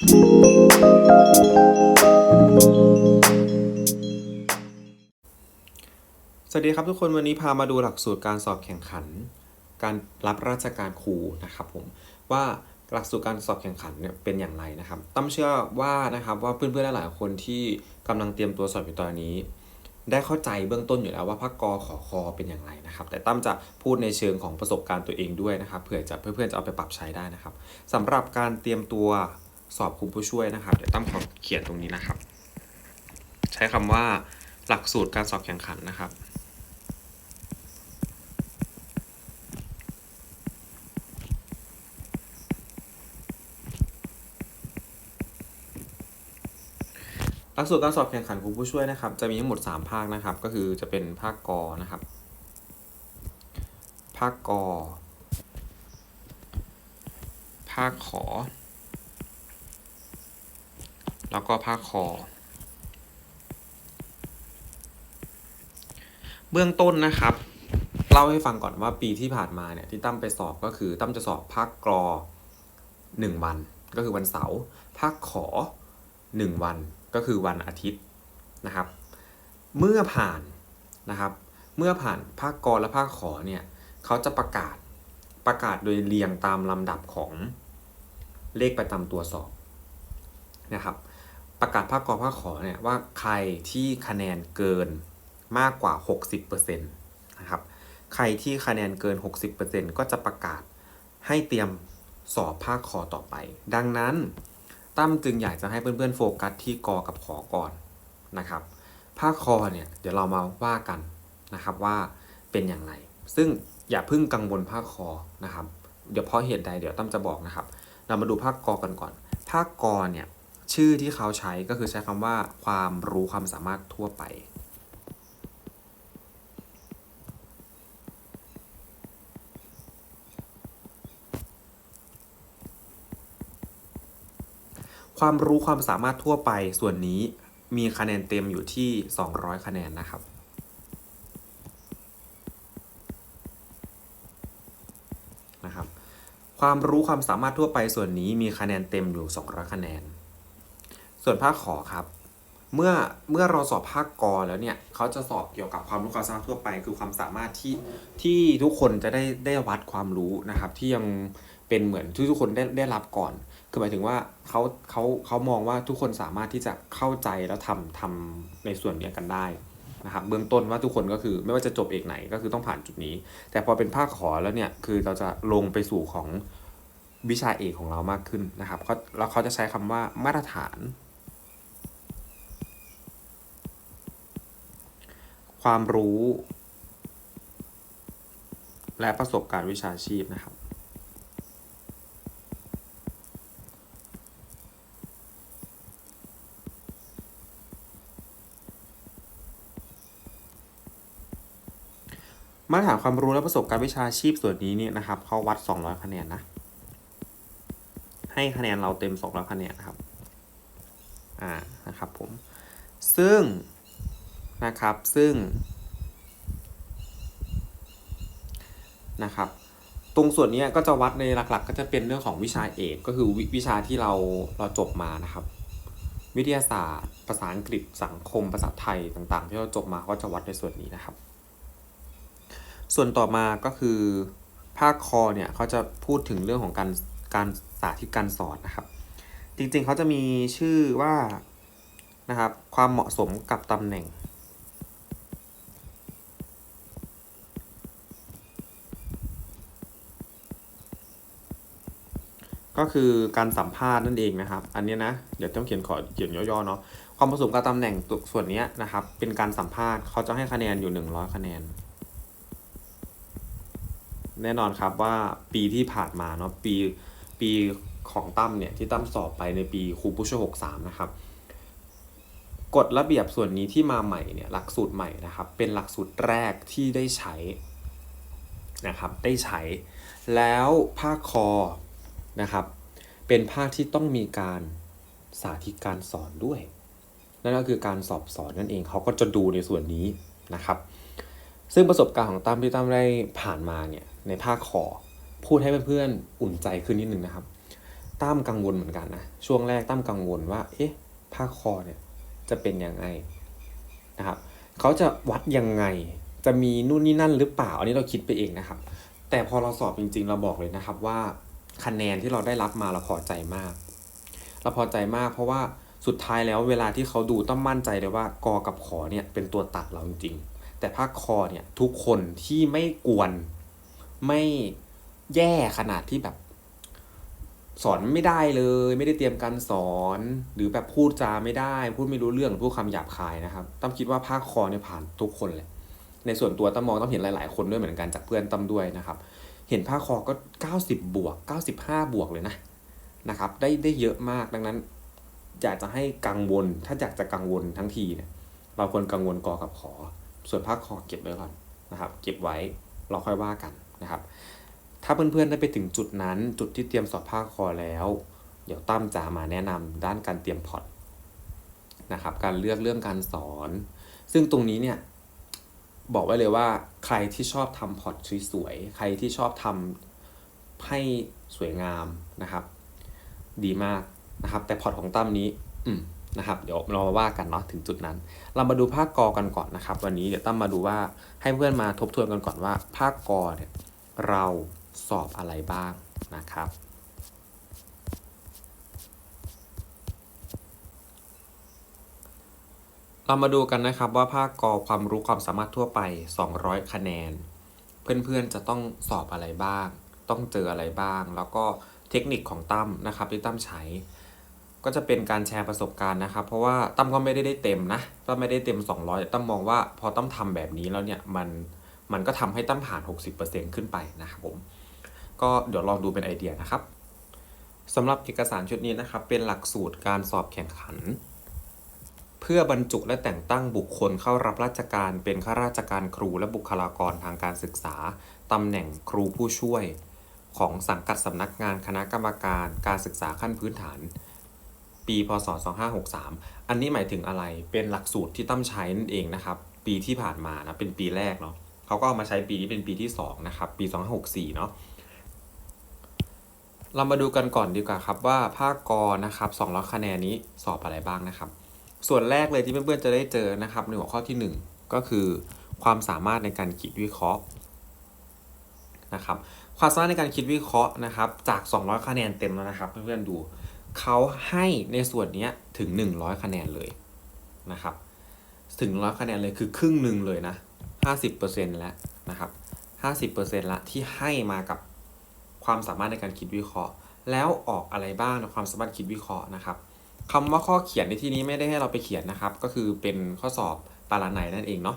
สวัสดีครับทุกคนวันนี้พามาดูหลักสูตรการสอบแข่งขัน การรับราชการครูนะครับผมว่าหลักสูตรการสอบแข่งขันเนี่ยเป็นอย่างไรนะครับตั้มเชื่อว่านะครับว่าเพื่อนๆหลายๆคนที่กำลังเตรียมตัวสอบอยู่ตอนนี้ ได้เข้าใจเบื้องต้นอยู่แล้วว่าภาคกอขอคอเป็นอย่างไรนะครับ แต่ตั้มจะพูดในเชิงของประสบการณ์ตัวเองด้วยนะครับเผื่อจะเพื่อนๆจะเอาไปปรับใช้ได้นะครับสำหรับการเตรียมตัว สอบครูผู้ช่วยนะครับ เดี๋ยวตั้มขอเขียนตรงนี้นะครับ ใช้คำว่าหลักสูตรการสอบแข่งขันนะครับหลักสูตรการสอบแข่งขันครูผู้ช่วยนะครับ จะมีทั้งหมด 3 ภาคนะครับ ก็คือจะเป็นภาคกอนะครับ ภาคกอภาคขอ แล้วก็ภาคคอ เบื้องต้นนะครับ เล่าให้ฟังก่อนว่าปีที่ผ่านมาเนี่ยที่ตั้มไปสอบก็คือตั้มจะสอบภาคกรอหนึ่งวัน ก็คือวันเสาร์ภาคขอหนึ่งวันก็คือวันอาทิตย์นะครับ เมื่อผ่านนะครับ เมื่อผ่านภาคกรและภาคขอเนี่ยเขาจะประกาศประกาศโดยเรียงตามลำดับของเลขประจำตัวสอบนะครับ ประกาศภาคกรภาคขอเนี่ยว่าใครที่คะแนนเกินมากกว่า 60%นะครับใครที่คะแนนเกิน 60%ก็จะประกาศให้เตรียมสอบภาคคอต่อไป ดังนั้นตั้มจึงอยากจะให้เพื่อนๆโฟกัสที่กอกับขอก่อนนะครับภาคคอเนี่ยเดี๋ยวเรามาว่ากันนะครับว่าเป็นอย่างไร ซึ่งอย่าเพิ่งกังวลภาคคอนะครับ เดี๋ยวเพราะเหตุใดเดี๋ยวตั้มจะบอกนะครับ เรามาดูภาคกอกันก่อน ภาคกอเนี่ย ชื่อที่เขาใช้ก็คือใช้คำว่าความรู้ความสามารถทั่วไป ความรู้ความสามารถทั่วไปส่วนนี้มีคะแนนเต็มอยู่ที่ 200 คะแนนนะครับนะครับ ความรู้ความสามารถทั่วไปส่วนนี้มีคะแนนเต็มอยู่ 200 คะแนน ส่วนภาคขอครับ เมื่อเมื่อเราสอบภาคกอแล้วเนี่ยเขาจะสอบเกี่ยวกับความรู้ความสามารถทั่วไป คือความสามารถที่ที่ทุกคนจะได้ได้วัดความรู้นะครับ ที่ยังเป็นเหมือนที่ทุกคนได้ได้รับก่อนคือหมายถึงว่าเขาเขาเขามองว่าทุกคนสามารถที่จะเข้าใจแล้วทำทำในส่วนนี้กันได้นะครับเบื้องต้นว่าทุกคนก็คือไม่ว่าจะจบเอกไหนก็คือต้องผ่านจุดนี้ แต่พอเป็นภาคขอแล้วเนี่ยคือเราจะลงไปสู่ของวิชาเอกของเรามากขึ้นนะครับเขาแล้วเขาจะใช้คำว่ามาตรฐาน ความรู้ และประสบการณ์วิชาชีพนะครับ มาตรฐานความรู้และประสบการณ์วิชาชีพส่วนนี้เนี่ยนะครับเขาวัด 200 คะแนนนะ ให้คะแนนเราเต็ม 200 คะแนนนะครับ อ่า นะครับผม ซึ่ง นะครับ ซึ่งนะครับตรงส่วนนี้ก็จะวัดในหลักๆ ก็จะเป็นเรื่องของวิชาเอกก็คือววิชาที่เราเราจบมานะครับ วิทยาศาสตร์ ภาษาอังกฤษสังคมภาษาไทยต่างๆ ที่เราจบมาก็จะวัดในส่วนนี้นะครับ ส่วนต่อมาก็คือภาคคอเนี่ยเขาจะพูดถึงเรื่องของการการสาธิตการสอนนะครับ จริงๆเขาจะมีชื่อว่านะครับความเหมาะสมกับตำแหน่ง ก็คือการสัมภาษณ์นั่นเองนะครับ อันนี้นะ เดี๋ยวต้องเขียนขอเขียนย่อๆเนาะความผสมกับตำแหน่งส่วนนี้นะครับ เป็นการสัมภาษณ์เขาจะให้คะแนนอยู่ 100 คะแนน แน่นอนครับว่าปีที่ผ่านมาเนาะปีปีของตั้มเนี่ยที่ตั้มสอบไปในปีครูผู้ช่วย63 นะครับกฎระเบียบส่วนนี้ที่มาใหม่เนี่ยหลักสูตรใหม่นะครับ เป็นหลักสูตรแรกที่ได้ใช้นะครับ ได้ใช้ แล้วภาคคอ นะครับ เป็นภาคที่ต้องมีการสาธิตการสอนด้วย นั่นก็คือการสอบสอนนั่นเองเขาก็จะดูในส่วนนี้นะครับ ซึ่งประสบการณ์ของตั้มที่ตั้มได้ผ่านมาเนี่ยในภาคขอพูดให้เพื่อนๆอุ่นใจขึ้นนิดนึงนะครับตั้มกังวลเหมือนกันนะช่วงแรกตั้มกังวลว่าเอ๊ะภาคคอเนี่ยจะเป็นยังไงนะครับเขาจะวัดยังไงจะมีนู่นนี่นั่นหรือเปล่า อันนี้เราคิดไปเองนะครับ แต่พอเราสอบจริงๆ เราบอกเลยนะครับว่า คะแนนที่เราได้รับมาเราพอใจมาก เราพอใจมากเพราะว่าสุดท้ายแล้วเวลาที่เขาดูต้องมั่นใจเลยว่ากอกับขอเนี่ยเป็นตัวตัดเราจริงแต่ภาคคอเนี่ยทุกคนที่ไม่กวนไม่แย่ขนาดที่แบบ สอนไม่ได้เลย ไม่ได้เตรียมการสอน หรือแบบพูดจาไม่ได้ พูดไม่รู้เรื่องพูดคำหยาบคายนะครับตั้มคิดว่าภาคคอเนี่ยผ่านทุกคนเลยในส่วนตัวตั้มมองต้องเห็นหลาย ๆ คนด้วยเหมือนกันจากเพื่อนตั้มด้วยนะครับ เห็นภาคอก็ 90 บวก 95 บวกเลยนะนะครับ ได้ได้เยอะมากดังนั้น อยากจะให้กังวล ถ้าอยากจะกังวลทั้งทีเนี่ยเราควรกังวลกอกับขอ ส่วนภาคอเก็บไว้ก่อนนะครับ เก็บไว้เราค่อยว่ากันนะครับ ถ้าเพื่อนๆได้ไปถึงจุดนั้น จุดที่เตรียมสอบภาคคอแล้ว เดี๋ยวตั้มจะมาแนะนำด้านการเตรียมพอร์ตนะครับ การเลือกเรื่องการสอน ซึ่งตรงนี้เนี่ย บอกไว้เลยว่าใครที่ชอบทำพอร์ตสวยๆใครที่ชอบทำให้สวยงามนะครับ ดีมากนะครับ แต่พอร์ตของตั้มนี้อืมนะครับ เดี๋ยวเรามาว่ากันเนาะถึงจุดนั้น เรามาดูภาคกอกันก่อนนะครับ วันนี้เดี๋ยวตั้มมาดูว่าให้เพื่อนมาทบทวนกันก่อนว่า ภาคกอเนี่ยเราสอบอะไรบ้างนะครับ เรามาดูกันนะครับว่าภาคกอความรู้ความสามารถทั่วไป 200 คะแนน เพื่อนๆจะต้องสอบอะไรบ้าง ต้องเจออะไรบ้าง แล้วก็เทคนิคของตั้มนะครับที่ตั้มใช้ ก็จะเป็นการแชร์ประสบการณ์นะครับ เพราะว่าตั้มก็ไม่ได้ได้เต็มนะตั้มไม่ได้เต็ม 200ต่ตั้มมองว่าพอตั้มทำแบบนี้แล้วเนี่ยมันมันก็ทำให้ตั้มผ่าน 60%ขึ้นไปนะครับผมก็เดี๋ยวลองดูเป็นไอเดียนะครับสำหรับเอกสารชุดนี้นะครับเป็นหลักสูตรการสอบแข่งขัน เพื่อบรรจุและแต่งตั้งบุคคลเข้ารับราชการเป็นข้าราชการครูและบุคลากรทางการศึกษาตำแหน่งครูผู้ช่วย ของสังกัดสำนักงานคณะกรรมการการศึกษาขั้นพื้นฐาน ปีพศ 2563 อันนี้หมายถึงอะไรเป็นหลักสูตรที่ตั้มใช้นั่นเองนะครับ ปีที่ผ่านมานะเป็นปีแรกเนาะเขาก็เอามาใช้ปีนี้เป็นปีที่2นะครับปี 2564 เนาะเรามาดูกันก่อนดีกว่าครับว่าภาคกอนะครับ200คะแนนนี้สอบอะไรบ้างนะครับ ส่วนแรกเลยที่เพื่อนๆจะได้เจอนะครับในหัวข้อที่ 1 ก็คือ ความสามารถในการคิดวิเคราะห์นะครับความสามารถในการคิดวิเคราะห์นะครับจาก 200 คะแนนเต็มแล้วนะครับเพื่อนๆดูเขาให้ในส่วนนี้ถึง 100 คะแนนเลยนะครับถึง 100 คะแนนเลยคือครึ่งหนึ่งเลยนะ 50%แล้วนะครับ50%ละที่ให้มากับความสามารถในการคิดวิเคราะห์ แล้วออกอะไรบ้างในความสามารถคิดวิเคราะห์นะครับ คำว่าข้อเขียนในที่นี้ไม่ได้ให้เราไปเขียนนะครับ ก็คือเป็นข้อสอบปาราไนนั่นเองเนาะ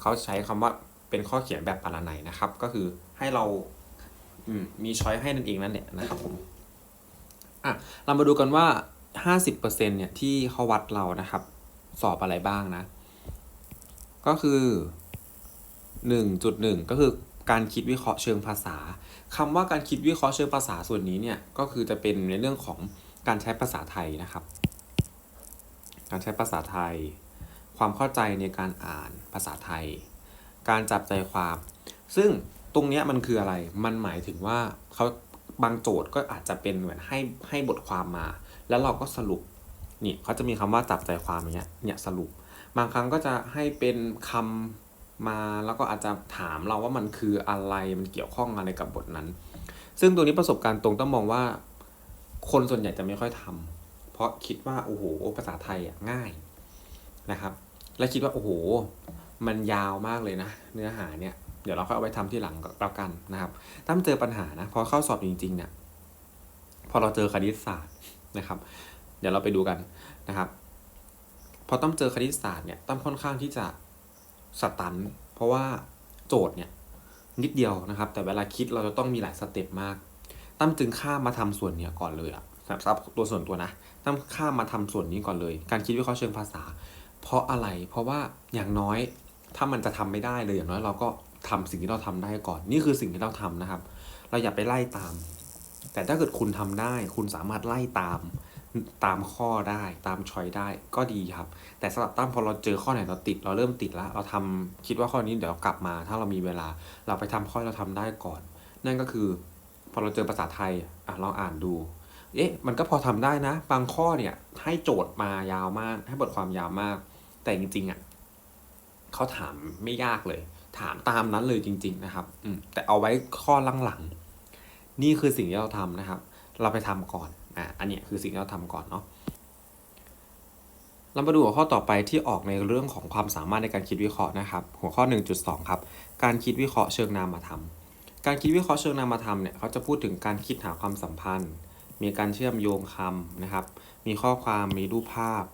เขาใช้คำว่าเป็นข้อเขียนแบบปาราไนนะครับ ก็คือให้เราอืมีช้อยให้นั่นเองนั่นแหละนะครับผมอะเรามาดูกันว่า 50%เนี่ยที่เขาวัดเรานะครับ สอบอะไรบ้างนะ ก็คือ 1.1 ก็คือการคิดวิเคราะห์เชิงภาษาคำว่าการคิดวิเคราะห์เชิงภาษาส่วนนี้เนี่ยก็คือจะเป็นในเรื่องของ การใช้ภาษาไทยนะครับ การใช้ภาษาไทย ความเข้าใจในการอ่านภาษาไทย การจับใจความ ซึ่งตรงเนี้ยมันคืออะไร มันหมายถึงว่าเขาบางโจทย์ก็อาจจะเป็นเหมือนให้ให้บทความมา แล้วเราก็สรุปนี่เขาจะมีคำว่าจับใจความอย่างเงี้ยเนี่ยสรุป บางครั้งก็จะให้เป็นคำมาแล้วก็อาจจะถามเราว่ามันคืออะไรมันเกี่ยวข้องอะไรกับบทนั้น ซึ่งตัวนี้ประสบการณ์ตรงต้องมองว่า คนส่วนใหญ่จะไม่ค่อยทำเพราะคิดว่าโอ้โหภาษาไทยอะง่ายนะครับ และคิดว่าโอ้โห มันยาวมากเลยนะ เนื้อหาเนี่ยเดี๋ยวเราค่อยเอาไปทำที่หลังก็แล้วกันนะครับตั้มเจอปัญหานะพอเข้าสอบจริงๆเนี่ยพอเราเจอคณิตศาสตร์นะครับ เดี๋ยวเราไปดูกันนะครับ พอต้องเจอคณิตศาสตร์เนี่ยตั้มค่อนข้างที่จะสตัน เพราะว่าโจทย์เนี่ยนิดเดียวนะครับ แต่เวลาคิดเราจะต้องมีหลายสเต็ปมาก ตั้มจึงข้ามมาทำส่วนเนี้ยก่อนเลยอะสำหรับตัวส่วนตัวนะตั้มข้ามมาทำส่วนนี้ก่อนเลย การคิดวิเคราะห์เชิงภาษา เพราะอะไร เพราะว่าอย่างน้อยถ้ามันจะทำไม่ได้เลยอย่างน้อยเราก็ทำสิ่งที่เราทำได้ก่อน นี่คือสิ่งที่เราทำนะครับ เราอย่าไปไล่ตาม แต่ถ้าเกิดคุณทำได้ คุณสามารถไล่ตามตามข้อได้ตามชอยได้ก็ดีครับ แต่สำหรับตั้มพอเราเจอข้อไหนเราติด เราเริ่มติดแล้ว เราทำคิดว่าข้อนี้เดี๋ยวเรากลับมา ถ้าเรามีเวลา เราไปทำข้อที่เราทำได้ก่อน นั่นก็คือพ อเราเจอภาษาไทยอะลองอ่านดู เอ๊ะมันก็พอทำได้นะ บางข้อเนี่ยให้โจทย์มายาวมาก ให้บทความยาวมาก แต่จริงๆอะเขาถามไม่ยากเลย ถามตามนั้นเลยจริง ๆ นะครับอืมแต่เอาไว้ข้อหลังๆนี่คือสิ่งที่เราทำนะครับ เราไปทำก่อนอะอันเนี้ยคือสิ่งที่เราทำก่อนเนาะเรามาดูหัวข้อต่อไปที่ออกในเรื่องของความสามารถในการคิดวิเคราะห์นะครับ หัวข้อ 1.2 ครับ การคิดวิเคราะห์เชิงนามธรรม การคิดวิเคราะห์เชิงนามธรรมเนี่ยเขาจะพูดถึงการคิดหาความสัมพันธ์ มีการเชื่อมโยงคำนะครับ มีข้อความมีรูปภาพ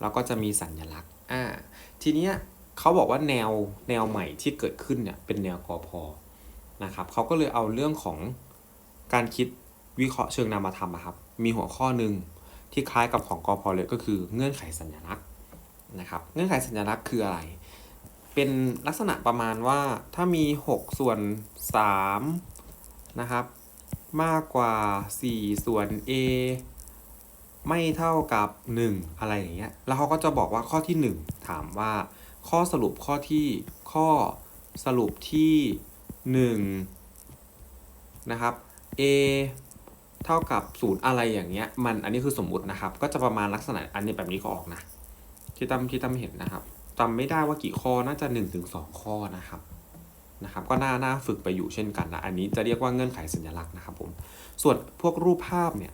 แล้วก็จะมีสัญลักษณ์อ่าทีเนี้ยเขาบอกว่าแนวแนวใหม่ที่เกิดขึ้นเนี่ยเป็นแนวกอพอนะครับเขาก็เลยเอาเรื่องของการคิดวิเคราะห์เชิงนามธรรมอะครับ มีหัวข้อหนึ่งที่คล้ายกับของกอพอเลยก็คือเงื่อนไขสัญลักษณ์นะครับ เงื่อนไขสัญลักษณ์คืออะไร เป็นลักษณะประมาณว่าถ้ามี 6 ส่วน3นะครับ มากกว่า 4 ส่วน a ไม่เท่ากับ 1 อะไรอย่างเงี้ย แล้วเขาก็จะบอกว่าข้อที่ 1 ถามว่า ข้อสรุปข้อที่ข้อสรุปที่ 1 นะครับ a เท่ากับ 0 อะไรอย่างเงี้ย มันอันนี้คือสมมุตินะครับ ก็จะประมาณลักษณะอันนี้แบบนี้ก็ออกนะ ที่ตั้มที่ตั้มเห็นนะครับ จำไม่ได้ว่ากี่ข้อน่าจะ1-2ข้อนะครับนะครับ ก็น่าน่าฝึกไปอยู่เช่นกันนะอันนี้จะเรียกว่าเงื่อนไขสัญลักษณ์นะครับผมส่วนพวกรูปภาพเนี่ย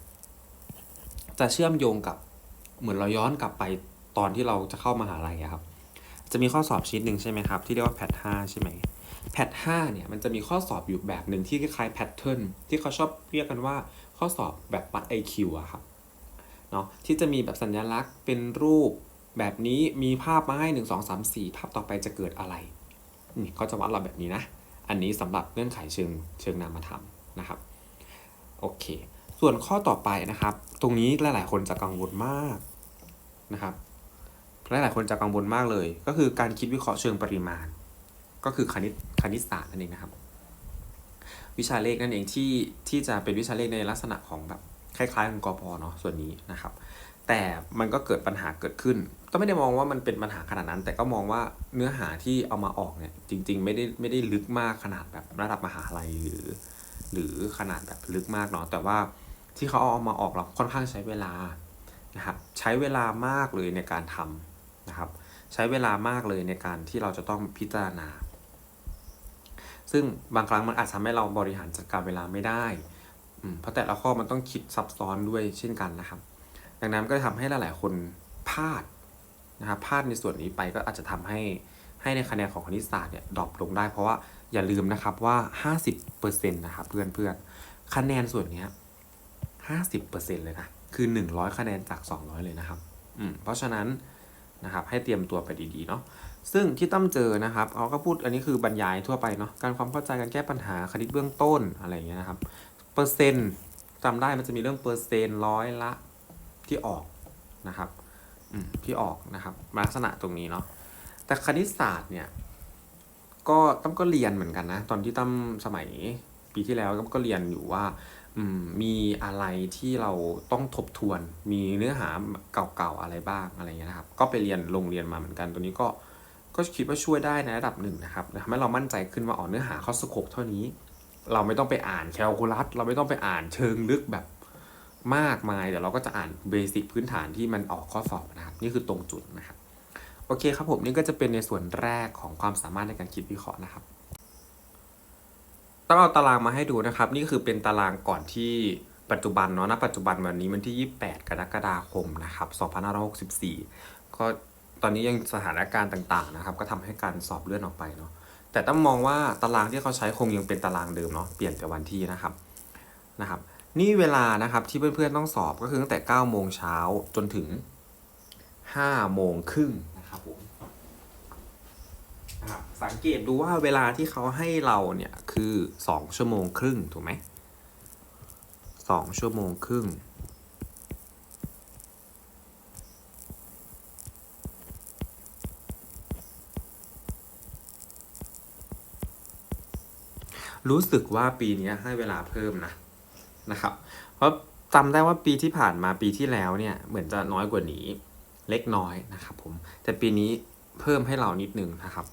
จะเชื่อมโยงกับเหมือนเราย้อนกลับไปตอนที่เราจะเข้ามาหาลัยครับ จะมีข้อสอบชีตหนึ่งใช่ไหมครับ ที่เรียกว่าแพทห้าใช่ไหมแพทห้าเนี่ยมันจะมีข้อสอบอยู่แบบหนึ่งที่คล้ายๆแพทเทิร์นที่เขาชอบเรียกกันว่าข้อสอบแบบวัด IQ อะครับเนาะที่จะมีแบบสัญลักษณ์เป็นรูป แบบนี้มีภาพมาให้หนึ่งสองสามสี่ภาพต่อไปจะเกิดอะไรนี่เขาจะวัดเราแบบนี้นะ อันนี้สำหรับเงื่อนไขเชิงเชิงนามธรรมนะครับโอเค ส่วนข้อต่อไปนะครับ ตรงนี้หลาย ๆ คนจะกังวลมากนะครับหลาย ๆ คนจะกังวลมากเลย ก็คือการคิดวิเคราะห์เชิงปริมาณ ก็คือคณิตคณิตศาสตร์นั่นเองนะครับ วิชาเลขนั่นเองที่ที่จะเป็นวิชาเลขในลักษณะของแบบคล้ายๆกับกพเนาะส่วนนี้นะครับ แต่มันก็เกิดปัญหาเกิดขึ้น ก็ไม่ได้มองว่ามันเป็นปัญหาขนาดนั้น แต่ก็มองว่าเนื้อหาที่เอามาออกเนี่ยจริง ๆ ไม่ได้ไม่ได้ลึกมากขนาดแบบระดับมหาลัยหรือ หรือขนาดแบบลึกมากเนาะแต่ว่าที่เขาเอามาออกเราค่อนข้างใช้เวลานะครับใช้เวลามากเลยในการทำนะครับ ใช้เวลามากเลยในการที่เราจะต้องพิจารณา ซึ่งบางครั้งมันอาจทำให้เราบริหารจัดการเวลาไม่ได้เพราะแต่ละข้อมันต้องคิดซับซ้อนด้วยเช่นกันนะครับ ดังนั้นก็ทำให้หลายๆ คนพลาดนะครับพลาดในส่วนนี้ไปก็อาจจะทำให้ให้ในคะแนนของคณิตศาสตร์เนี่ยดรอปลงได้ เพราะว่าอย่าลืมนะครับว่า 50%นะครับเพื่อนเพื่อนๆคะแนนส่วนนี้50%เลยนะคือ 100 คะแนนจาก 200 เลยนะครับอืมเพราะฉะนั้นนะครับให้เตรียมตัวไปดีๆเนาะซึ่งที่ตั้มเจอนะครับเขาก็พูดอันนี้คือบรรยายทั่วไปเนาะการความเข้าใจการแก้ปัญหาคณิตเบื้องต้นอะไรอย่างเงี้ยนะครับเปอร์เซ็นต์จำได้มันจะมีเรื่องเปอร์เซ็นต์ร้อยละ ที่ออกนะครับที่ออกนะครับลักษณะตรงนี้เนาะแต่คณิตศาสตร์เนี่ยก็ตั้มก็เรียนเหมือนกันนะ ตอนที่ตั้มสมัยปีที่แล้วตั้มก็เรียนอยู่ว่ามมีอะไรที่เราต้องทบทวน มีเนื้อหาเก่าๆอะไรบ้างอะไรเงี้ยนะครับ ก็ไปเรียนโรงเรียนมาเหมือนกัน ตัวนี้ก็ก็คิดว่าช่วยได้ในระดับหนึ่งนะครับทำให้เรามั่นใจขึ้นว่าอ๋อเนื้อหาข้อสโคปเท่านี้ เราไม่ต้องไปอ่านแคลคูลัสเราไม่ต้องไปอ่านเชิงลึกแบบ มากมายเดี๋ยวเราก็จะอ่านเบสิกพื้นฐานที่มันออกข้อสอบนะครับ นี่คือตรงจุดนะครับ โอเคครับผมนี่ก็จะเป็นในส่วนแรกของความสามารถในการคิดวิเคราะห์นะครับต้องเอาตารางมาให้ดูนะครับ นี่คือเป็นตารางก่อนที่ปัจจุบันเนาะณปัจจุบันวันนี้มันที่ 28 กรกฎาคมนะครับ2564 ก็ตอนนี้ยังสถานการณ์ต่างๆนะครับ ก็ทำให้การสอบเลื่อนออกไปเนาะแต่ต้องมองว่าตารางที่เขาใช้คงยังเป็นตารางเดิมเนาะเปลี่ยนแต่วันที่นะครับนะครับ นี่เวลานะครับที่เพื่อนๆต้องสอบก็คือตั้งแต่9โมงเช้าจนถึง5โมงครึ่งนะครับผมนะครับสังเกตดูว่าเวลาที่เขาให้เราเนี่ยคือ 2 ชั่วโมงครึ่งถูกไหม2ชั่วโมงครึ่งรู้สึกว่าปีนี้ให้เวลาเพิ่มนะ นะครับ เพราะจำได้ว่าปีที่ผ่านมาปีที่แล้วเนี่ยเหมือนจะน้อยกว่านี้เล็กน้อยนะครับผมแต่ปีนี้เพิ่มให้เรานิดนึงนะครับ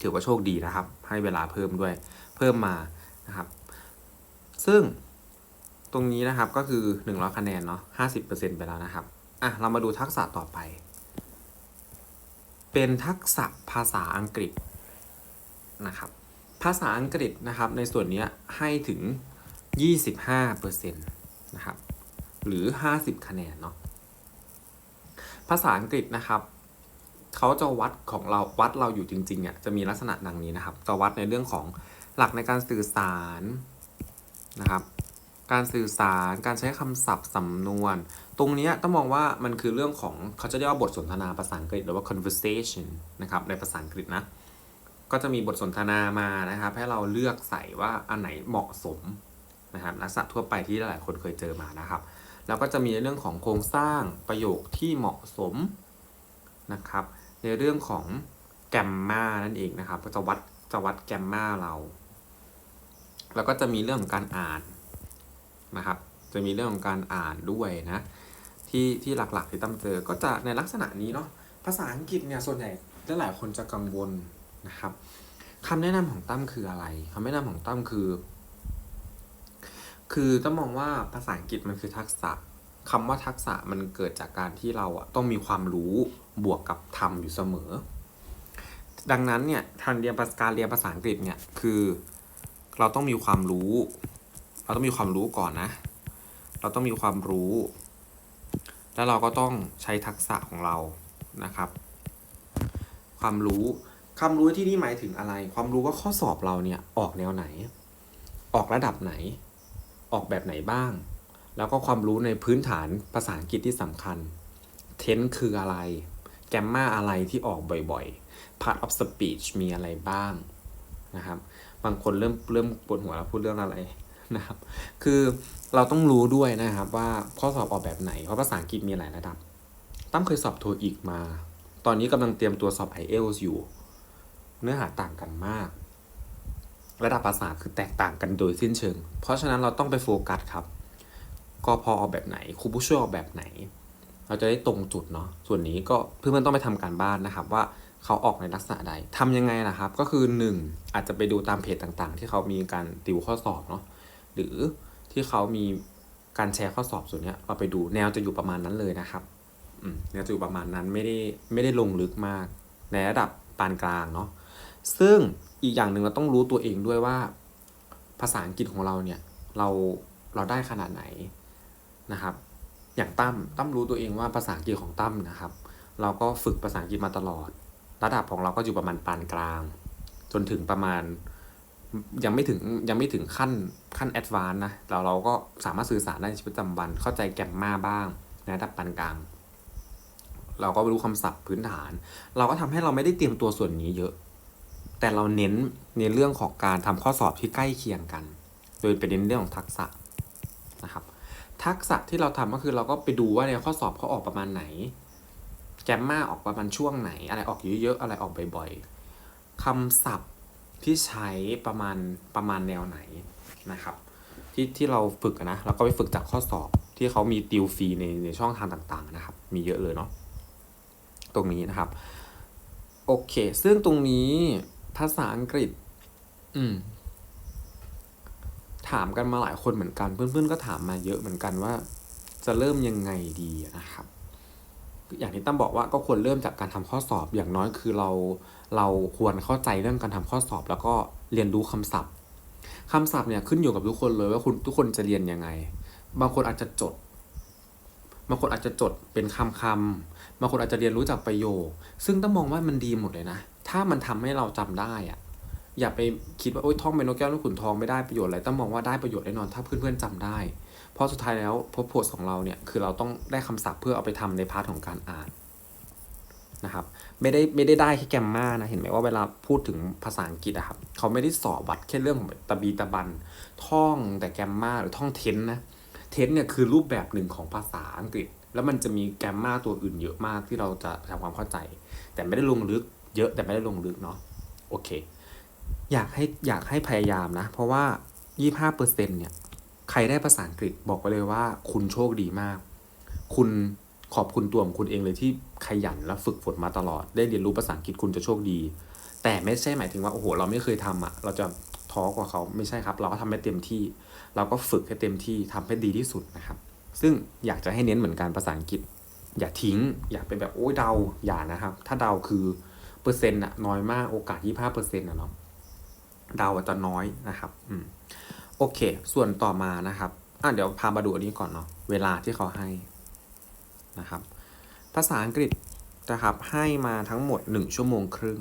ถือว่าโชคดีนะครับ ให้เวลาเพิ่มด้วยเพิ่มมานะครับ ซึ่งตรงนี้นะครับก็คือหนึ่งร้อยคะแนนเนาะห้าสิบเปอร์เซ็นไปแล้วนะครับอะเรามาดูทักษะต่อไป เป็นทักษะภาษาอังกฤษนะครับ ภาษาอังกฤษนะครับในส่วนนี้ให้ถึง 25%นะครับ หรือ 50 คะแนนเนาะ ภาษาอังกฤษนะครับ เขาจะวัดของเราวัดเราอยู่จริงๆอะจะมีลักษณะดังนี้นะครับ จะวัดในเรื่องของหลักในการสื่อสารนะครับ การสื่อสาร การใช้คำศัพท์สำนวน ตรงนี้ต้องมองว่ามันคือเรื่องของเขาจะเรียกว่าบทสนทนาภาษาอังกฤษหรือว่า conversation นะครับ ในภาษาอังกฤษนะ ก็จะมีบทสนทนามานะครับ ให้เราเลือกใส่ว่าอันไหนเหมาะสม นะครับลักษณะทั่วไปที่หลายๆคนเคยเจอมานะครับ แล้วก็จะมีในเรื่องของโครงสร้างประโยคที่เหมาะสมนะครับ ในเรื่องของแกมมานั่นเองนะครับก็จะวัดจะวัดแกมมาเรา แล้วก็จะมีเรื่องของการอ่านนะครับ จะมีเรื่องของการอ่านด้วยนะที่ที่หลักๆที่ตั้มเจอก็จะในลักษณะนี้เนาะภาษาอังกฤษเนี่ยส่วนใหญ่หลายๆคนจะกังวลนะครับคำแนะนำของตั้มคืออะไรคำแนะนำของตั้มคือ คือต้องมองว่าภาษาอังกฤษมันคือทักษะคำว่าทักษะมันเกิดจากการที่เราอะต้องมีความรู้บวกกับทำอยู่เสมอ ดังนั้นเนี่ยทางเรียนภาษาการเรียนภาษาอังกฤษเนี่ยคือเราต้องมีความรู้ เราต้องมีความรู้ก่อนนะ เราต้องมีความรู้ แล้วเราก็ต้องใช้ทักษะของเรานะครับ ความรู้ความรู้ที่นี่หมายถึงอะไร ความรู้ว่าข้อสอบเราเนี่ยออกแนวไหน ออกระดับไหน ออกแบบไหนบ้าง แล้วก็ความรู้ในพื้นฐานภาษาอังกฤษที่สำคัญ เทนคืออะไร แกมมาอะไรที่ออกบ่อยๆ part of speech มีอะไรบ้างนะครับ บางคนเริ่มเริ่มปวดหัวแล้วพูดเรื่องอะไรนะครับ คือเราต้องรู้ด้วยนะครับว่าข้อสอบออกแบบไหน เพราะภาษาอังกฤษมีหลายระดับ ตั้มเคยสอบโทอีกมา ตอนนี้กำลังเตรียมตัวสอบ IELTS อยู่ เนื้อหาต่างกันมาก ระดับภาษาคือแตกต่างกันโดยสิ้นเชิง เพราะฉะนั้นเราต้องไปโฟกัสครับกพอออกแบบไหนครูผู้ช่วยออกแบบไหน เราจะได้ตรงจุดเนาะส่วนนี้ก็เพื่อนๆต้องไปทำการบ้านนะครับว่าเขาออกในลักษณะใดทำยังไงล่ะครับ ก็คือ 1 อาจจะไปดูตามเพจต่างๆ ที่เขามีการติวข้อสอบเนาะหรือที่เขามีการแชร์ข้อสอบส่วนนี้เราไปดูแนวจะอยู่ประมาณนั้นเลยนะครับแนวจะอยู่ประมาณนั้นไม่ได้ไม่ได้ลงลึกมาก ในระดับปานกลางเนาะซึ่ง อีกอย่างหนึ่งเราต้องรู้ตัวเองด้วยว่า ภาษาอังกฤษของเราเนี่ย เราเราได้ขนาดไหนนะครับ อย่างตั้มตั้มรู้ตัวเองว่าภาษาอังกฤษของตั้มนะครับ เราก็ฝึกภาษาอังกฤษมาตลอด ระดับของเราก็อยู่ประมาณปานกลาง จนถึงประมาณยังไม่ถึงยังไม่ถึงขั้นขั้นแอดวานนะเราเราก็สามารถสื่อสารได้ในชีวิตประจำวันเข้าใจแกมมาบ้างในระดับปานกลาง เราก็รู้คำศัพท์พื้นฐาน เราก็ทำให้เราไม่ได้เตรียมตัวส่วนนี้เยอะ แต่เราเน้นในเรื่องของการทำข้อสอบที่ใกล้เคียงกัน โดยไปเน้นเรื่องของทักษะนะครับ ทักษะที่เราทำก็คือเราก็ไปดูว่าในข้อสอบเขาออกประมาณไหน แกมมาออกประมาณช่วงไหน อะไรออกเยอะๆ อะไรออกบ่อยๆคำศัพท์ที่ใช้ประมาณประมาณแนวไหนนะครับ ที่ที่เราฝึกอะนะเราก็ไปฝึกจากข้อสอบที่เขามีติวฟรีในในช่องทางต่างๆนะครับ มีเยอะเลยเนาะตรงนี้นะครับ โอเค ซึ่งตรงนี้ ภาษาอังกฤษ อืม ถามกันมาหลายคนเหมือนกัน เพื่อนๆก็ถามมาเยอะเหมือนกันว่า จะเริ่มยังไงดีนะครับ อย่างที่ตั้มบอกว่าก็ควรเริ่มจากการทำข้อสอบอย่างน้อยคือเรา เราควรเข้าใจเรื่องการทำข้อสอบ แล้วก็เรียนรู้คำศัพท์คำศัพท์เนี่ยขึ้นอยู่กับทุกคนเลยว่าคุณทุกคนจะเรียนยังไง บางคนอาจจะจดบางคนอาจจะจดเป็นคำคำๆบางคนอาจจะเรียนรู้จากประโยค ซึ่งต้องมองว่ามันดีหมดเลยนะ ถ้ามันทำให้เราจำได้อะอย่าไปคิดว่าโอ๊ยท่องเป็นนกแก้วนกขุนทองไม่ได้ประโยชน์อะไรต้องมองว่าได้ประโยชน์แน่นอนถ้าเพื่อนๆจำได้ เพราะสุดท้ายแล้วพบโพสของเราเนี่ยคือเราต้องได้คำศัพท์เพื่อเอาไปทำในพาร์ทของการอ่านนะครับไม่ได้ไม่ได้ได้แค่แกมมานะเห็นไหมว่าเวลาพูดถึงภาษาอังกฤษอะครับเขาไม่ได้สอบวัดแค่เรื่องของตะบีตะบัน ท่องแต่แกมมาหรือท่องเทนนะเทนเนี่ยคือรูปแบบหนึ่งของภาษาอังกฤษ แล้วมันจะมีแกมมาตัวอื่นเยอะมากที่เราจะทำความเข้าใจ แต่ไม่ได้ลงลึก เยอะแต่ไม่ได้ลงลึกเนาะโอเค อยากให้อยากให้พยายามนะ เพราะว่า 25%เนี่ย ใครได้ภาษาอังกฤษบอกไปเลยว่าคุณโชคดีมาก คุณขอบคุณตัวของคุณเองเลยที่ขยันและฝึกฝนมาตลอด ได้เรียนรู้ภาษาอังกฤษคุณจะโชคดี แต่ไม่ใช่หมายถึงว่าโอ้โห เราไม่เคยทำอะ เราจะท้อกว่าเขาไม่ใช่ครับ เราก็ทำให้เต็มที่ เราก็ฝึกให้เต็มที่ทำให้ดีที่สุดนะครับ ซึ่งอยากจะให้เน้นเหมือนกันภาษาอังกฤษ อย่าทิ้ง อย่าเป็นแบบโอ้ยเดาอย่านะครับ ถ้าเดาคือ อร์เซ็นต์อะน้อยมากโอกาสยี่ห้าเปอร์เซ็นต์อะเนาะดาอะจะน้อยนะครับอืมโอเค ส่วนต่อมานะครับอะเดี๋ยวพามาดูอันนี้ก่อนเนาะเวลาที่เขาให้นะครับ ภาษาอังกฤษนะครับให้มาทั้งหมด 1 ชั่วโมงครึ่ง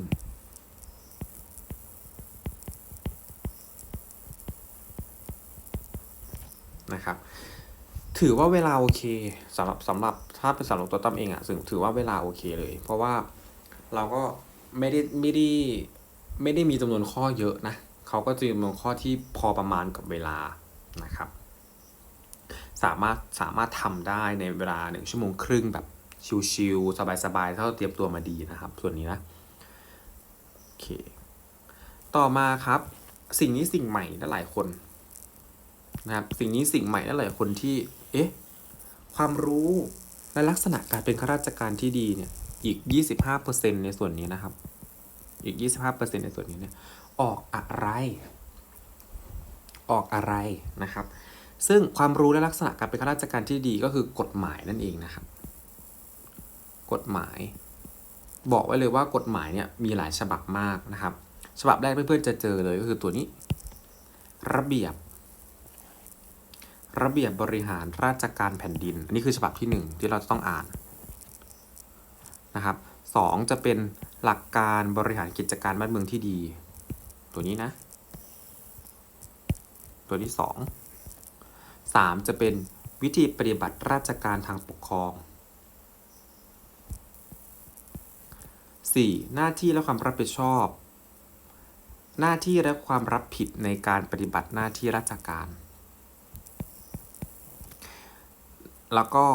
นะครับถือว่าเวลาโอเคสำหรับสำหรับถ้าเป็นสำหรับตัวตั้มเองอะซึ่งถือว่าเวลาโอเคเลย เพราะว่าเราก็ ไม่ได้ไม่ได้ไม่ได้มีจำนวนข้อเยอะนะเขาก็จะมีจำนวนข้อที่พอประมาณกับเวลานะครับ สามารถสามารถทำได้ในเวลาหนึ่งชั่วโมงครึ่งแบบชิลๆสบายๆถ้าเราเตรียมตัวมาดีนะครับ ส่วนนี้นะโอเคต่อมาครับ สิ่งนี้สิ่งใหม่และหลายคนนะครับสิ่งนี้สิ่งใหม่และหลายคนที่เอ๊ะความรู้และลักษณะการเป็นข้าราชการที่ดีเนี่ยอีก 25%ในส่วนนี้นะครับ อีก 25%ในส่วนนี้เนี่ยออกอะไร ออกอะไรนะครับ ซึ่งความรู้และลักษณะการเป็นข้าราชการที่ดีก็คือกฎหมายนั่นเองนะครับ กฎหมาย บอกไว้เลยว่ากฎหมายเนี่ยมีหลายฉบับมากนะครับ ฉบับแรกเพื่อนๆจะเจอเลยก็คือตัวนี้ ระเบียบ ระเบียบบริหารราชการแผ่นดิน อันนี้คือฉบับที่หนึ่งที่เราต้องอ่านนะครับสองจะเป็น หลักการบริหารกิจการบ้านเมืองที่ดี ตัวนี้นะ ตัวที่สองสามจะเป็นวิธีปฏิบัติราชการทางปกครอง 4. หน้าที่และความรับผิดชอบ หน้าที่และความรับผิดในการปฏิบัติหน้าที่ราชการ แล้วก็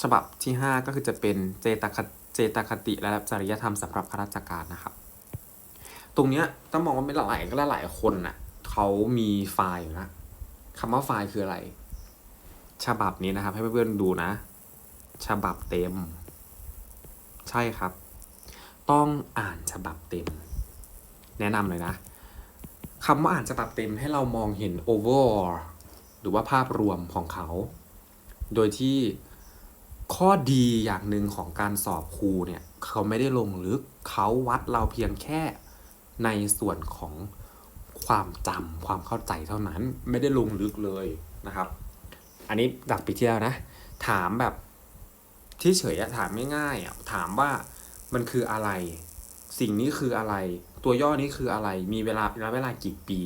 ฉบับที่ 5 ก็คือจะเป็นเจตค เจตคติและจริยธรรมสำหรับข้าราชการนะครับ ตรงเนี้ยต้องมองว่าเป็นหลายก็หลายคนน่ะเขามีไฟล์อยู่นะคำว่าไฟล์คืออะไร ฉบับนี้นะครับ ให้เพื่อนๆดูนะ ฉบับเต็ม ใช่ครับ ต้องอ่านฉบับเต็ม แนะนำเลยนะคำว่าอ่านฉบับเต็มให้เรามองเห็น overall หรือว่าภาพรวมของเขา โดยที่ ข้อดีอย่างหนึ่งของการสอบครูเนี่ยเขาไม่ได้ลงลึกเขาวัดเราเพียงแค่ในส่วนของความจำความเข้าใจเท่านั้นไม่ได้ลงลึกเลยนะครับ อันนี้จากปีที่แล้วนะ ถามแบบที่เฉยอะถามง่ายๆอะถามว่ามันคืออะไร สิ่งนี้คืออะไร ตัวย่อนี้คืออะไร มีเวลาระยะเวลากี่ปี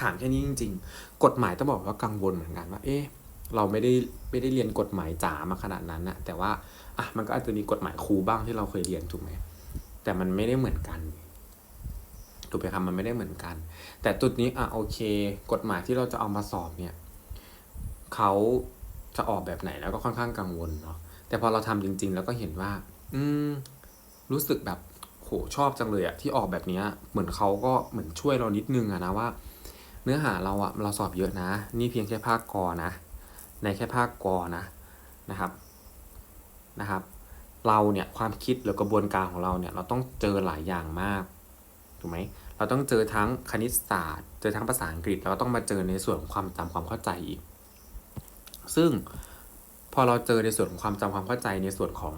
ถามแค่นี้จริง ๆ กฎหมายต้องบอกว่ากังวลเหมือนกันว่าเอ๊ะ เราไม่ได้ไม่ได้เรียนกฎหมายจ๋ามาขนาดนั้นนะแต่ว่าอะมันก็อาจจะมีกฎหมายครูบ้างที่เราเคยเรียนถูกไหมแต่มันไม่ได้เหมือนกันถูกไหมครับมันไม่ได้เหมือนกัน แต่จุดนี้อะโอเค กฎหมายที่เราจะเอามาสอบเนี่ยเขาจะออกแบบไหนแล้วก็ค่อนข้างกังวลเนาะแต่พอเราทำจริง ๆ แล้วก็เห็นว่า อืม รู้สึกแบบโหชอบจังเลยอะที่ออกแบบเนี้ย เหมือนเขาก็เหมือนช่วยเรานิดนึงอะนะว่า เนื้อหาเราอะเราสอบเยอะนะ นี่เพียงแค่ภาคกอนะ ในแค่ภาคกอนะนะครับนะครับ เราเนี่ยความคิดหรือกระบวนการของเราเนี่ยเราต้องเจอหลายอย่างมากถูกไหมเราต้องเจอทั้งคณิตศาสตร์ เจอทั้งภาษาอังกฤษแล้วก็ต้องมาเจอในส่วนของความจำความเข้าใจอีก ซึ่งพอเราเจอในส่วนของความจำความเข้าใจในส่วนของ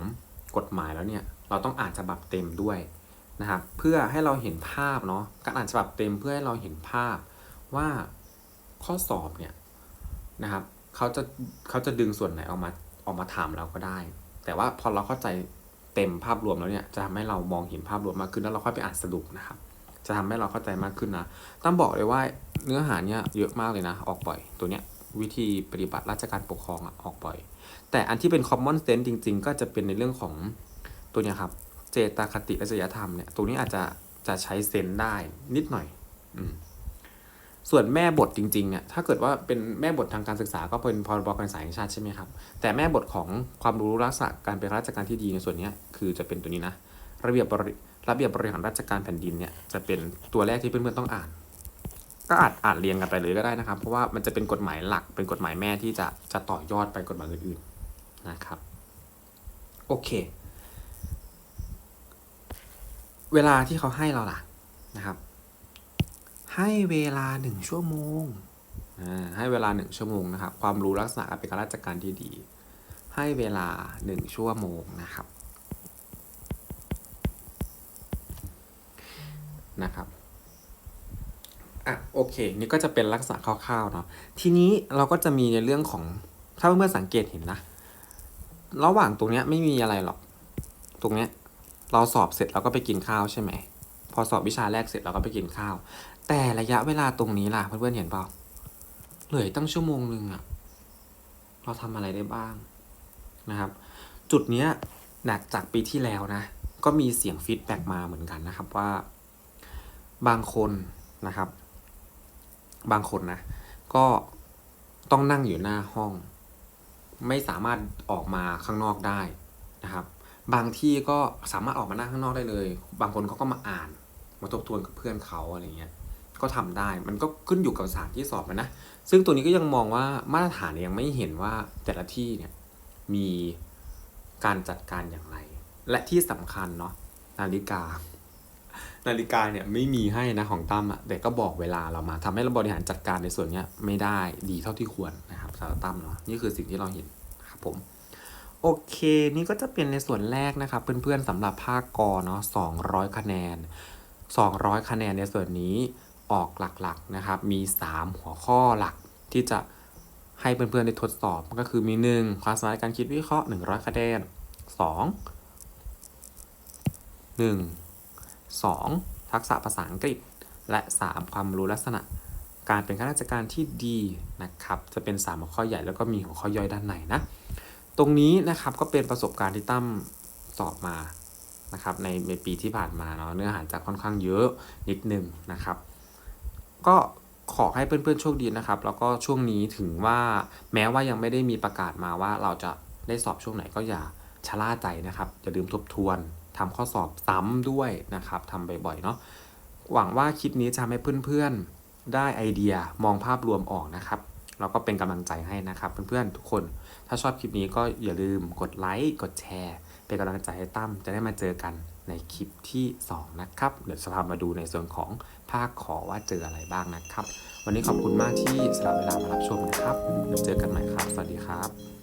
กฎหมายแล้วเนี่ยเราต้องอ่านฉบับเต็มด้วยนะครับเพื่อให้เราเห็นภาพเนาะการอ่านฉบับเต็มเพื่อให้เราเห็นภาพว่าข้อสอบเนี่ยนะครับ เขาจะเขาจะดึงส่วนไหนออกมาออกมาถามเราก็ได้ แต่ว่าพอเราเข้าใจเต็มภาพรวมแล้วเนี่ยจะทำให้เรามองเห็นภาพรวมมากขึ้นแล้วเราค่อยไปอ่านสรุปนะครับ จะทำให้เราเข้าใจมากขึ้นนะต้องบอกเลยว่าเนื้อหาเนี่ยเยอะมากเลยนะ ออกบ่อย ตัวเนี้ยวิธีปฏิบัติราชการปกครองอะออกบ่อย แต่อันที่เป็น common sense จริง ๆ ก็จะเป็นในเรื่องของตัวเนี้ยครับ เจตคติและจริยธรรมเนี่ยตรงนี้อาจจะจะใช้เซนส์ได้นิดหน่อย อืม ส่วนแม่บทจริงๆเนี่ยถ้าเกิดว่าเป็นแม่บททางการศึกษาก็เป็นพรบการศึกษาแห่งชาติใช่ไหมครับ แต่แม่บทของความรู้ลักษณะการเป็นราชการที่ดีในส่วนนี้คือจะเป็นตัวนี้นะ ระเบียบบริระเบียบบริหารราชการแผ่นดินเนี่ยจะเป็นตัวแรกที่เพื่อนๆต้องอ่าน ก็อาจอ่านเรียงกันไปเลยก็ได้นะครับ เพราะว่ามันจะเป็นกฎหมายหลักเป็นกฎหมายแม่ที่จะจะต่อยอดไปกฎหมายอื่นๆนะครับโอเค เวลาที่เขาให้เราล่ะนะครับ ให้เวลาหนึ่งชั่วโมง ให้เวลาหนึ่งชั่วโมงนะครับ ความรู้ลักษณะเป็นข้าราชการที่ดี ให้เวลาหนึ่งชั่วโมงนะครับนะครับอะโอเค นี่ก็จะเป็นลักษณะคร่าวๆเนาะทีนี้เราก็จะมีในเรื่องของถ้าเพื่อนๆสังเกตเห็นนะ ระหว่างตรงเนี้ยไม่มีอะไรหรอก ตรงเนี้ยเราสอบเสร็จเราก็ไปกินข้าวใช่ไหมพอสอบวิชาแรกเสร็จเราก็ไปกินข้าว แต่ระยะเวลาตรงนี้ล่ะเพื่อนๆเห็นเปล่าเหลืออีกตั้งชั่วโมงหนึ่งอะเราทำอะไรได้บ้างนะครับ จุดเนี้ยหนักจากปีที่แล้วนะ ก็มีเสียงฟีดแบ็กมาเหมือนกันนะครับว่า บางคนนะครับ บางคนนะ ก็ต้องนั่งอยู่หน้าห้อง ไม่สามารถออกมาข้างนอกได้นะครับ บางที่ก็สามารถออกมานั่งข้างนอกได้เลย บางคนเขาก็มาอ่าน มาทบทวนกับเพื่อนเขาอะไรเงี้ย ก็ทำได้ มันก็ขึ้นอยู่กับสถานที่สอบนะ ซึ่งตัวนี้ก็ยังมองว่ามาตรฐานยังไม่เห็นว่าแต่ละที่เนี่ยมีการจัดการอย่างไร และที่สำคัญเนาะนาฬิกา นาฬิกาเนี่ยไม่มีให้นะของตั้มอะแต่ก็บอกเวลาเรามาทำให้เราบริหารจัดการในส่วนเนี้ยไม่ได้ดีเท่าที่ควรนะครับสำหรับตั้มเนาะนี่คือสิ่งที่เราเห็นครับผมโอเค นี่ก็จะเป็นในส่วนแรกนะครับ เพื่อนๆสำหรับภาคกอเนาะ200 คะแนน 200 คะแนนในส่วนนี้ ออกหลักๆนะครับ มี 3 หัวข้อหลักที่จะให้เพื่อนๆได้ทดสอบก็คือมี 1 ความสามารถการคิดวิเคราะห์ 100 คะแนน 2 1 2 ทักษะภาษาอังกฤษ และ 3 ความรู้ลักษณะการเป็นข้าราชการที่ดีนะครับ จะเป็น 3 หัวข้อใหญ่แล้วก็มีหัวข้อย่อยด้านในนะ ตรงนี้นะครับก็เป็นประสบการณ์ที่ตั้มสอบมานะครับในในปีที่ผ่านมาเนาะเนื้อหาจะค่อนข้างเยอะนิดนึงนะครับ ก็ขอให้เพื่อนๆโชคดีนะครับ แล้วก็ช่วงนี้ถึงว่าแม้ว่ายังไม่ได้มีประกาศมาว่าเราจะได้สอบช่วงไหนก็อย่าชะล่าใจนะครับ อย่าลืมทบทวนทำข้อสอบซ้ำด้วยนะครับทำบ่อยๆเนาะหวังว่าคลิปนี้จะทำให้เพื่อนๆได้ไอเดียมองภาพรวมออกนะครับแล้วก็เป็นกำลังใจให้นะครับ เพื่อนๆทุกคน ถ้าชอบคลิปนี้ก็อย่าลืมกดไลค์กดแชร์ เป็นกำลังใจให้ตั้มจะได้มาเจอกันในคลิปที่ 2 นะครับ เดี๋ยวจะพามาดูในส่วนของาคขอว่าเจออะไรบ้างนะครับ วันนี้ขอบคุณมากที่สละเวลามารับชมนะครับเดี๋ยวเจอกันใหม่ครับ สวัสดีครับ